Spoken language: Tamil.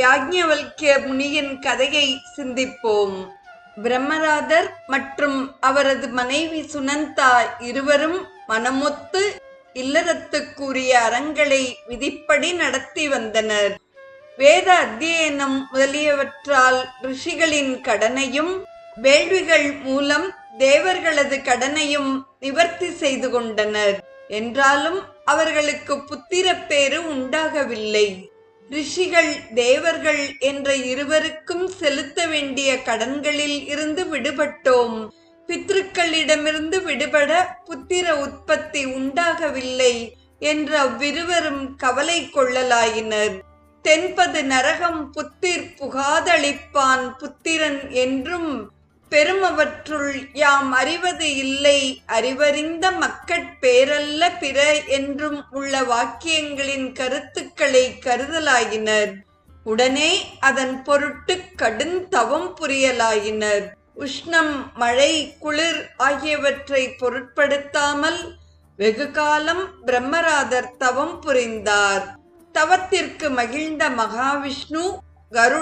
யாஜ்ஞவல்கிய முனியின் கதையை சிந்திப்போம். பிரம்மராதர் மற்றும் அவரது மனைவி சுனந்தா இருவரும் மனமொத்து இல்லறத்துக்குரிய அறங்களை விதிப்படி நடத்தி வந்தனர். வேத அத்தியனம் முதலியவற்றால் ரிஷிகளின் கடனையும் வேள்விகள் மூலம் தேவர்களது கடனையும் நிவர்த்தி செய்து கொண்டனர். என்றாலும் அவர்களுக்கு புத்திரப்பேறு உண்டாகவில்லை. ரிஷிகள் தேவர்கள் என்ற இருவருக்கும் செலுத்த வேண்டிய கடன்களில் இருந்து விடுபட்டோம். பித்ருக்களிடமிருந்து விடுபட புத்திர உற்பத்தி உண்டாகவில்லை என்ற அவ்விருவரும் கவலை கொள்ளலாயினர். தென்பது நரகம் புத்திர் புகாதளிப்பான் புத்திரன் என்றும் பெருமவற்றுள் யாம் அறிவது இல்லை அறிவறிந்த மக்கட்பேரல்ல பிற என்றும் உள்ள வாக்கியங்களின் கருத்து பொருட்களை கருதலாயினர். உடனே அதன் பொருட்டு கடுந்தவம் புரியலாயினர். உஷ்ணம் மழை குளிர் ஆகியவற்றை பொருட்படுத்தாமல் வெகு காலம் பிரம்மராதர் தவம் புரிந்தார். தவத்திற்கு மகிழ்ந்த மகாவிஷ்ணு கரு